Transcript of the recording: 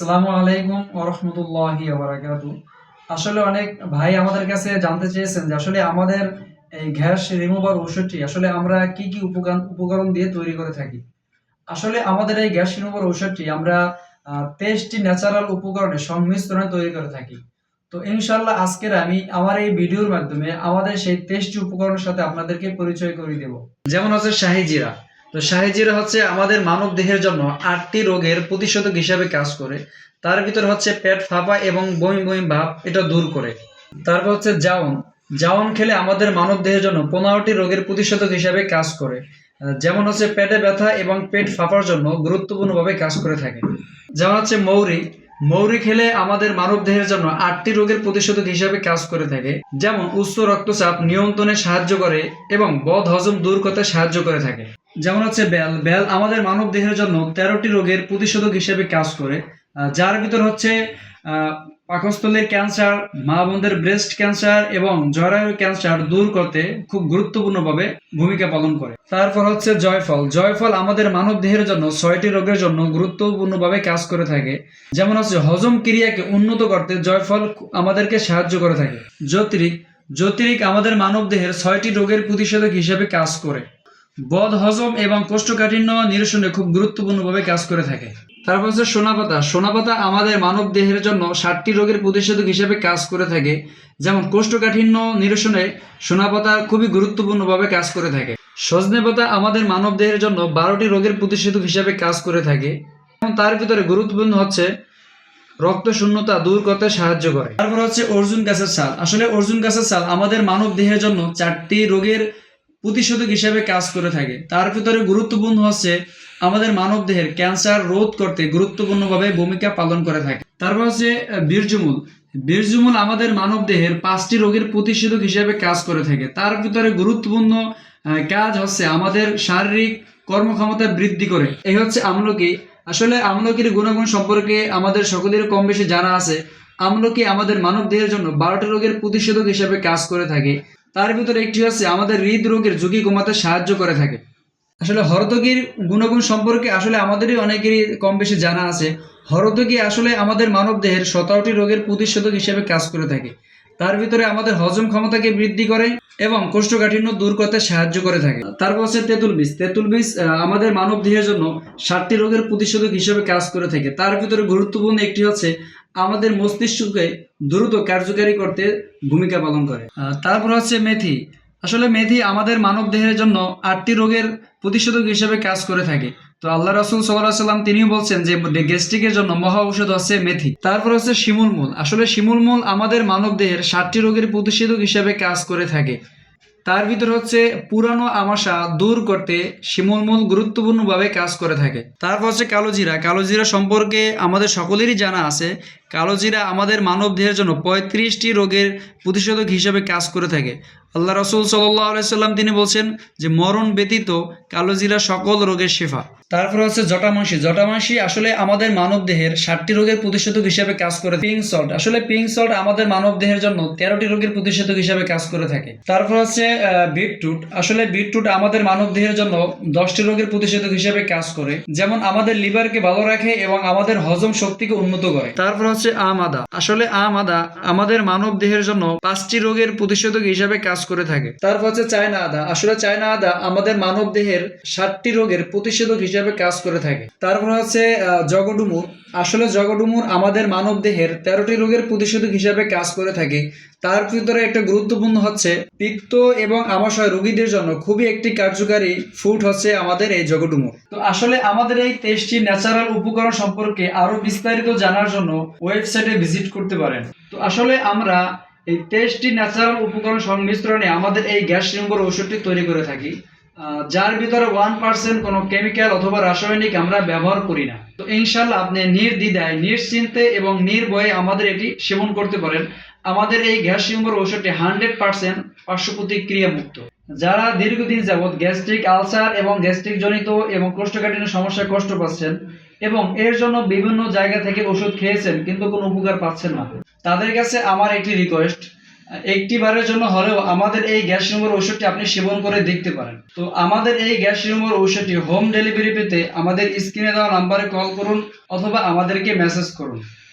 আসসালামু আলাইকুম ওরহমতুল্লাহি আসলে অনেক ভাই আমাদের কাছে জানতে চেয়েছেন যে আসলে আমাদের এই গ্যাস রিমুভার ওষুধটি আসলে আমরা কি কি উপকরণ উপকরণ দিয়ে তৈরি করে থাকি? আসলে আমাদের এই গ্যাস রিমুভার ওষুধটি আমরা তেইশটি ন্যাচারাল উপকরণের সংমিশ্রণে তৈরি করে থাকি। তো ইনশাল্লাহ আজকের আমি আমার এই ভিডিওর মাধ্যমে আমাদের সেই তেইশটি উপকরণের সাথে আপনাদেরকে পরিচয় করে দেব। যেমন হচ্ছে শাহি জিরা। তো শাহি জিরা হচ্ছে আমাদের মানব দেহের জন্য আটটি রোগের প্রতিষেধক হিসাবে কাজ করে। তার ভিতর হচ্ছে পেট ফাঁপা এবং বমি বমি ভাব এটা দূর করে। তারপর হচ্ছে জাউন জাউন খেলে আমাদের মানব দেহের জন্য পনেরোটি রোগের প্রতিষেধক হিসাবে কাজ করে। যেমন হচ্ছে পেটে ব্যথা এবং পেট ফাঁপার জন্য গুরুত্বপূর্ণভাবে কাজ করে থাকে। যেমন হচ্ছে মৌরি। মৌরি খেলে আমাদের মানব দেহের জন্য আটটি রোগের প্রতিষেধক হিসাবে কাজ করে থাকে। যেমন উচ্চ রক্তচাপ নিয়ন্ত্রণে সাহায্য করে এবং বদ হজম দূর করতে সাহায্য করে থাকে। যেমন হচ্ছে বেল। বেল আমাদের মানব দেহের জন্য তেরোটি রোগের প্রতিষেধক হিসেবে কাজ করে যার ভিতর হচ্ছে পাকস্থলীর ক্যান্সার, মা বোনদের ব্রেস্ট ক্যান্সার এবং জরায়ু ক্যান্সার দূর করতে খুব গুরুত্বপূর্ণভাবে ভূমিকা পালন করে। তারপর হচ্ছে জয়ফল। জয়ফল আমাদের মানব দেহের জন্য ছয়টি রোগের জন্য গুরুত্বপূর্ণভাবে কাজ করে থাকে। যেমন হচ্ছে হজম ক্রিয়াকে উন্নত করতে জয়ফল আমাদেরকে সাহায্য করে থাকে। জ্যোতিরিক জ্যোতিরিক আমাদের মানব দেহের ছয়টি রোগের প্রতিষেধক হিসেবে কাজ করে। বদ, হজম এবং কোষ্ঠকাঠিন্য নিরসনে খুব গুরুত্বপূর্ণভাবে কাজ করে থাকে। তারপর হচ্ছে সোনাপাতা। সোনাপাতা আমাদের মানব দেহের জন্য ষাটটি রোগের প্রতিষেধক হিসেবে কাজ করে থাকে। যেমন কোষ্ঠকাঠিন্য নিরসনে সোনাপাতা খুবই গুরুত্বপূর্ণভাবে কাজ করে থাকে। সজনে পাতা আমাদের মানব দেহের জন্য বারোটি রোগের প্রতিষেধক হিসেবে কাজ করে থাকে। এবং তার ভিতরে গুরুত্বপূর্ণ হচ্ছে রক্ত শূন্যতা দূর করতে সাহায্য করে। তারপর হচ্ছে অর্জুন গাছের ছাল। আসলে অর্জুন গাছের ছাল আমাদের মানব দেহের জন্য চারটি রোগের প্রতিষেধক হিসেবে কাজ করে থাকে। তার ভিতরে গুরুত্বপূর্ণ হচ্ছে আমাদের মানব দেহের ক্যান্সার রোধ করতে গুরুত্বপূর্ণভাবে ভূমিকা পালন করে থাকে। তারপর হচ্ছে আহ, বীর্যমূল। বীর্যমূল আমাদের মানব দেহের পাঁচটি রোগের প্রতিষেধক হিসেবে কাজ করে থাকে। তার ভিতরে গুরুত্বপূর্ণ কাজ হচ্ছে আমাদের শারীরিক কর্মক্ষমতা বৃদ্ধি করে। এই হচ্ছে আমলকি। আসলে আমলকির গুণাগুণ সম্পর্কে আমাদের সকলের কম বেশি জানা আছে। আমলকি আমাদের মানব দেহের জন্য বারোটি রোগের প্রতিষেধক হিসেবে কাজ করে থাকে। তার ভিতরে একটি হচ্ছে আমাদের হৃদরোগের ঝুঁকি কমাতে সাহায্য করে থাকে। আসলে হরতকির গুণগুণ সম্পর্কে আসলে আমাদেরই অনেকেরই কম বেশি জানা আছে। হরতকি আসলে আমাদের মানব দেহের সতেরোটি রোগের প্রতিষেধক হিসেবে কাজ করে থাকে। তার ভিতরে আমাদের হজম ক্ষমতাকে বৃদ্ধি করে এবং কোষ্ঠকাঠিন্য দূর করতে সাহায্য করে থাকে। তারপর হচ্ছে তেঁতুল বীজ। তেঁতুল বীজ আমাদের মানব দেহের জন্য ষাটটি রোগের প্রতিষেধক হিসেবে কাজ করে থাকে। তার ভিতরে গুরুত্বপূর্ণ একটি হচ্ছে আমাদের মস্তিষ্ককে দ্রুত কার্যকারী করতে ভূমিকা পালন করে। তারপর হচ্ছে মেথি। আসলে মেথি আমাদের মানব দেহের জন্য আটটি রোগের প্রতিষেধক হিসেবে কাজ করে থাকে। তো আল্লাহ রাসুল সাল্লাহ সাল্লাম তিনিও বলছেন যে গ্যাস্ট্রিকের জন্য মহা ঔষধ হচ্ছে মেথি। তারপর হচ্ছে শিমুল মূল। আসলে শিমুল মূল আমাদের মানব দেহের ষাটটি রোগের প্রতিষেধক হিসেবে কাজ করে থাকে। তার ভিতর হচ্ছে পুরানো আমাশা দূর করতে শিমুলমূল গুরুত্বপূর্ণভাবে কাজ করে থাকে। তারপর হচ্ছে কালোজিরা কালোজিরা সম্পর্কে আমাদের সকলেরই জানা আছে। কালো জিরা আমাদের মানব দেহের জন্য পঁয়ত্রিশটি রোগের প্রতিষেধক হিসেবে কাজ করে থাকে। আল্লাহ রসুল সাল্লাম তিনি বলছেন যে, মরণ ব্যতীত কালো জিরা সকল রোগের শেফা। তারপর হচ্ছে জটামাংসি। জটামাংসি আসলে আমাদের মানব দেহের ষাটটি রোগের প্রতিষেধক হিসেবে কাজ করে পিঙ্ক সল্ট আসলে পিঙ্ক সল্ট আমাদের মানব দেহের জন্য তেরোটি রোগের প্রতিষেধক হিসেবে কাজ করে থাকে। তারপর হচ্ছে বিটরুট আসলে বিটরুট আমাদের মানব দেহের জন্য দশটি রোগের প্রতিষেধক হিসেবে কাজ করে। যেমন আমাদের লিভারকে ভালো রাখে এবং আমাদের হজম শক্তিকে উন্নত করে। তারপর হচ্ছে আম আদা আসলে আম আদা আমাদের মানব দেহের জন্য পাঁচটি রোগের প্রতিষেধক হিসেবে কাজ করে থাকে। তারপর হচ্ছে চায়না আদা। আসলে চায়না আদা আমাদের মানব দেহের ষাটটি রোগের প্রতিষেধক হিসেবে কাজ করে থাকে। তারপর হচ্ছে জগডুমুর আসলে জগডুমুর আমাদের মানব দেহের তেরোটি রোগের প্রতিষেধক হিসেবে কাজ করে থাকে। তার ভিতরে একটা গুরুত্বপূর্ণ হচ্ছে, পিত্ত এবং আমাশয় রোগীদের জন্য খুবই একটি কার্যকারী ফুড হচ্ছে আমাদের এই জগডুমুর। তো আসলে আমাদের এই তেইশটি ন্যাচারাল উপকরণ সম্পর্কে আরও বিস্তারিত জানার জন্য ওয়েবসাইটে ভিজিট করতে পারেন। তো আসলে আমরা এই তেইশটি ন্যাচারাল উপকরণ সংমিশ্রণে আমাদের এই গ্যাস নিম্বর ওষুধটি তৈরি করে থাকি যার ভিতরে ওয়ান পার্সেন্ট কোনো কেমিক্যাল অথবা রাসায়নিক আমরা ব্যবহার করি না। তো ইনশাল্লাহ আপনি নির্দ্বিধায়, নিশ্চিন্তে এবং নির্ভয়ে আমাদের এটি সেবন করতে পারেন। আমাদের এই গ্যাস নিম্বর ওষুধটি হান্ড্রেড পার্সেন্ট পার্শ্ব প্রতিক্রিয়া মুক্ত যারা দীর্ঘদিন যাবৎ গ্যাস্ট্রিক আলসার এবং গ্যাস্ট্রিক জনিত এবং কোষ্ঠকাঠিন্য সমস্যায় কষ্ট পাচ্ছেন এবং এর জন্য বিভিন্ন জায়গা থেকে ওষুধ খেয়েছেন কিন্তু কোনো উপকার পাচ্ছেন না। তাদের কাছে আমার একটি রিকোয়েস্ট একটি বারের জন্য হলেও আমাদের এই গ্যাস রিমুভার ঔষধটি আপনি সেবন করে দেখতে পারেন। তো আমাদের এই গ্যাস রিমুভার ঔষধটি হোম ডেলিভারি পেতে আমাদের স্ক্রিনে দেওয়া নাম্বারে কল করুন অথবা আমাদেরকে মেসেজ করুন।